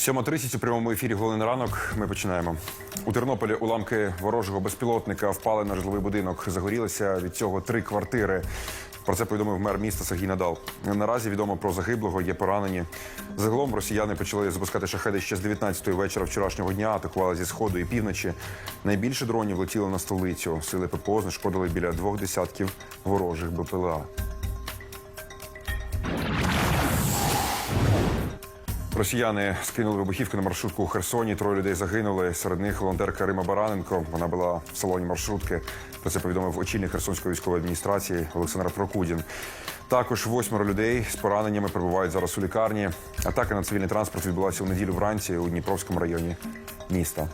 7.30 у прямому ефірі «Головний ранок. Ми починаємо. У Тернополі уламки ворожого безпілотника впали на житловий будинок. Загорілися від цього три квартири. Про це повідомив мер міста Сергій Надал. Наразі відомо про загиблого, є поранені. Загалом росіяни почали запускати шахеди ще з 19-ї вечора вчорашнього дня, атакували зі сходу і півночі. Найбільше дронів летіло на столицю. Сили ППО знешкодили біля двох десятків ворожих БПЛА. Росіяни скинули вибухівки на маршрутку у Херсоні. Троє людей загинули. Серед них волонтерка Рима Бараненко. Вона була в салоні маршрутки. Про це повідомив очільник Херсонської військової адміністрації Олександр Прокудін. Також восьмеро людей з пораненнями перебувають зараз у лікарні. Атака на цивільний транспорт відбулася у неділю вранці у Дніпровському районі міста.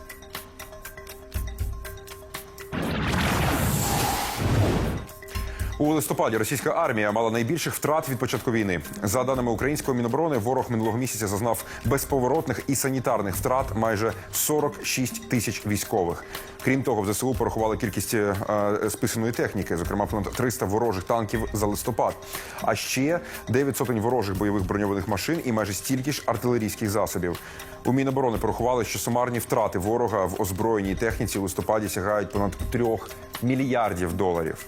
У листопаді російська армія мала найбільших втрат від початку війни. За даними українського міноборони, ворог минулого місяця зазнав безповоротних і санітарних втрат майже 46 тисяч військових. Крім того, в ЗСУ порахували кількість е, списаної техніки, зокрема понад 300 ворожих танків за листопад. А ще 9 сотень ворожих бойових броньованих машин і майже стільки ж артилерійських засобів. У Міноборони порахували, що сумарні втрати ворога в озброєній техніці у листопаді сягають понад 3 мільярдів доларів.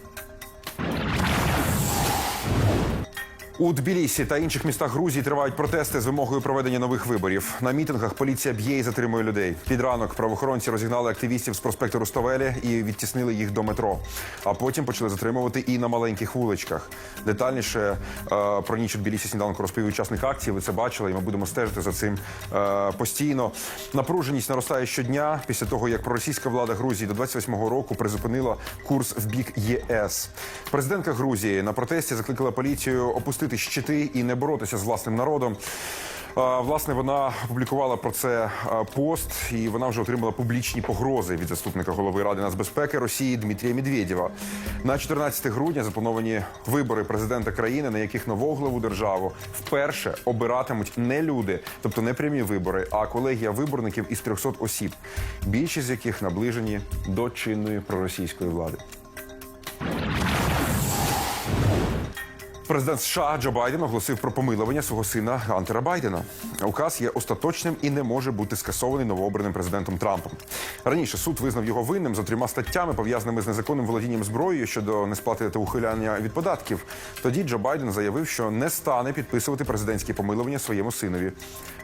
У Тбілісі та інших містах Грузії тривають протести з вимогою проведення нових виборів. На мітингах поліція б'є і затримує людей. Під ранок правоохоронці розігнали активістів з проспекту Руставелі і відтіснили їх до метро. А потім почали затримувати і на маленьких вуличках. Детальніше е, про ніч у Тбілісі сніданку розповів учасник акції. Ви це бачили, і ми будемо стежити за цим е, постійно. Напруженість наростає щодня після того, як проросійська влада Грузії до 28-го року призупинила курс в бік ЄС. Президентка Грузії на протесті закликала поліцію опустити щити і не боротися з власним народом. Власне, вона опублікувала про це пост, і вона вже отримала публічні погрози від заступника голови ради нацбезпеки Росії Дмитрія Медведєва. На 14 грудня заплановані вибори президента країни, на яких нову главу державу вперше обиратимуть не люди, тобто не прямі вибори, а колегія виборників із 300 осіб, більшість з яких наближені до чинної проросійської влади. Президент США Джо Байден оголосив про помилування свого сина Гантера Байдена. Указ є остаточним і не може бути скасований новообраним президентом Трампом. Раніше суд визнав його винним за трьома статтями, пов'язаними з незаконним володінням зброєю щодо несплати та ухиляння від податків. Тоді Джо Байден заявив, що не стане підписувати президентські помилування своєму синові.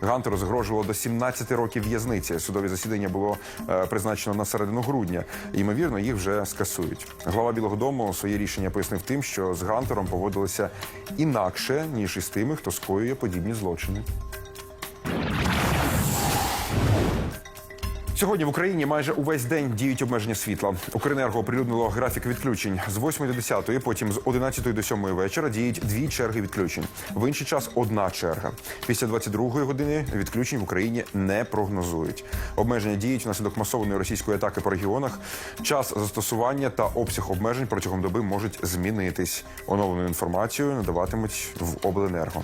Гантеру загрожувало до 17 років в'язниці. Судові засідання було е, призначено на середину грудня. Ймовірно, їх вже скасують. Глава Білого Дому своє рішення пояснив тим, що з Гантером поводилися інакше ніж із тими, хто скоює подібні злочини. Сьогодні в Україні майже увесь день діють обмеження світла. Укренерго оприлюднило графік відключень з 8 до 10, потім з 11 до 7 вечора діють дві черги відключень. В інший час одна черга. Після 22 години відключень в Україні не прогнозують. Обмеження діють внаслідок масованої російської атаки по регіонах. Час застосування та обсяг обмежень протягом доби можуть змінитись. Оновлену інформацію надаватимуть в обленерго.